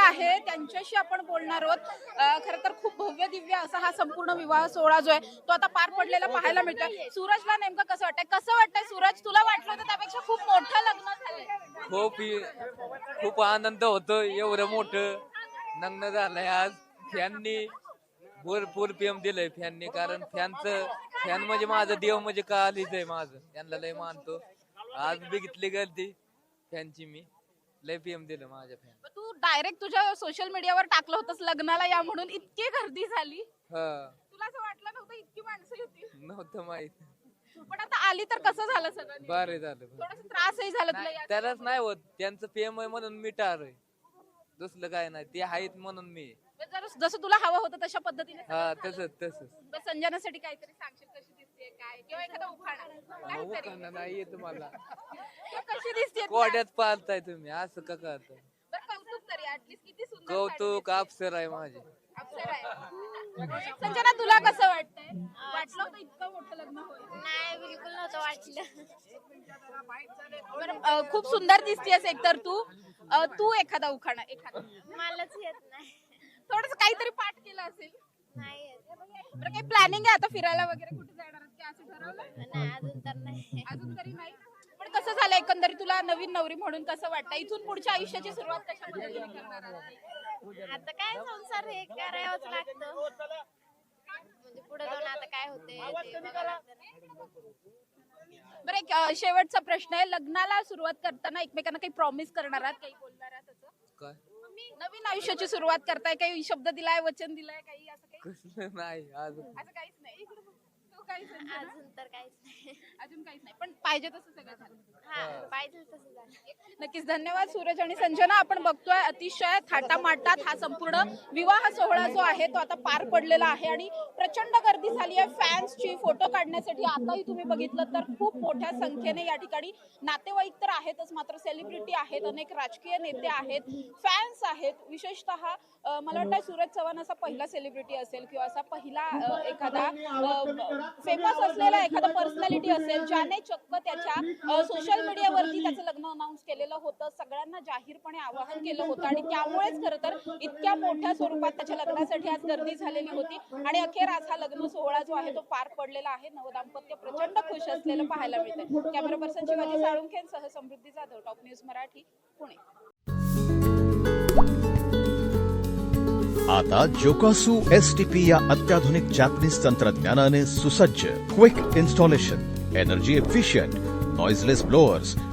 आहे त्यांच्याशी आपण बोलणार आहोत. खर तर खूप भव्य दिव्य असा हा संपूर्ण विवाह सोहळा जो आहे तो आता पार पडलेला पाहायला मिळतोय. सूरजला नेमकं कसं वाटतंय? कसं वाटतंय सूरज? तुला वाटलं होतं त्यापेक्षा खूप मोठं लग्न झालंय. खूप खूप आनंद होतो एवढं मोठं लग्न झालंय आज. फॅननी भरपूर प्रेम दिलंय फॅननी कारण फॅनचं फॅन म्हणजे माझं देव म्हणजे कालीच आहे माझं. त्यांना लय मानतो. आज बघितली गर्दी फॅनची मी. लय प्रेम दिलं माझ्या फॅन मग तू डायरेक्ट तुझ्या सोशल मीडियावर टाकलं होतंस लग्नाला या म्हणून इतकी गर्दी झाली. हा. तुला असं वाटलं नव्हतं इतकी माणसं होती? नव्हतं माहीत. पण आता आली तर कसं झालं सगळं बरे झालं. थोडस त्रासही झाला तुला नाही, त्यालाच नाही होत. त्यांचं प्रेम आहे म्हणून मी टार दुसरं काय नाही ते आहेत म्हणून मी. जर जसं तुला हवं होतं तशा पद्धतीने हा तसंच तसंच. संजनासाठी काहीतरी सांगशील कशी दिसते काय? किंवा एखादा उखाणा. काहीतरी. उखाणा नाही येत मला किंवा कशी दिसते कोड्यात पालताय तुम्ही असं का करता कौतुक तरी ऍटलीस्ट किती सुंदर कौतुक अप्सर आहे माझे. साडी अप्सरा आहे. संजना तुला कसं वाटतंय? वाटलं होतं इतकं मोठं लग्न होईल? नाही बिलकुल नव्हतं वाटलं. बरं, अं, खूप सुंदर दिसतेस एकतर तू. अं, तू एखादा उखाणा एखादा. मलाच येत नाही. थोडस काहीतरी पाठ केलं असेल. नाही येत. बरं काही प्लॅनिंग आहे आता फिरायला वगैरे कुठे जाणार आहात की असं ठरवलं नाही अजून तर नाही. अजून तरी नाही. पण कसं झालं एकंदरीत तुला नवीन नवरी म्हणून कसं वाटतं? इथून पुढच्या आयुष्याची सुरुवात कशा पद्धतीने करणार आहात? आता काय संसार हे करावंच लागतं. म्हणजे पुढे जाऊन आता काय होते. बरं एक अं, शेवटचा प्रश्न आहे. लग्नाला सुरुवात करताना एकमेकांना काही प्रॉमिस करणार आहात? काही बोलणार आहात असं? काय? नवीन आयुष्याची सुरुवात करताय काही शब्द दिलाय वचन दिलाय काही असं काही? कसलं नाही अजून असं काहीच नाही. काहीच नाही. अजून तर काहीच नाही. अजून काहीच नाही पण पाहिजे तसं सगळं हा. झालं नक्कीच धन्यवाद सूरज आणि संजना. आपण बघतोय अतिशय थाटामाटात हा संपूर्ण विवाह सोहळा जो आहे तो आता पार पडलेला आहे आणि प्रचंड गर्दी झाली आहे. फॅन्सची फोटो काढण्यासाठी आताही तुम्ही बघितलं तर खूप मोठ्या संख्येने या ठिकाणी नातेवाईक तर आहेतच मात्र सेलिब्रिटी आहेत अनेक राजकीय नेते आहेत फॅन्स आहेत. विशेषतः मला वाटतं सूरज चव्हाण असा पहिला सेलिब्रिटी असेल किंवा असा पहिला एखादा फेमस असलेला एखादा पर्सनॅलिटी असेल ज्याने चक्क त्याच्या सोशल मीडियावरती त्याचं लग्न अनाऊन्स केलेलं होतं. सगळ्यांना जाहीरपणे आवाहन केलं होतं. आणि त्यामुळेच खरं तर इतक्या मोठ्या स्वरूपात त्याच्या लग्नासाठी आज गर्दी झालेली होती. आणि अखेर आज हा लग्न सोहळा जो आहे तो पार पडलेला आहे. नवदाम्पत्य प्रचंड खुश असलेलं पाहायला मिळतंय. कॅमेरा पर्सन शिवाजी साळुंखेंसह समृद्धी जाधव टॉप न्यूज मराठी पुणे. आता जोकासू एस टी पी या अत्याधुनिक जॅपनीज तंत्रज्ञानाने सुसज्ज quick installation energy efficient noiseless blowers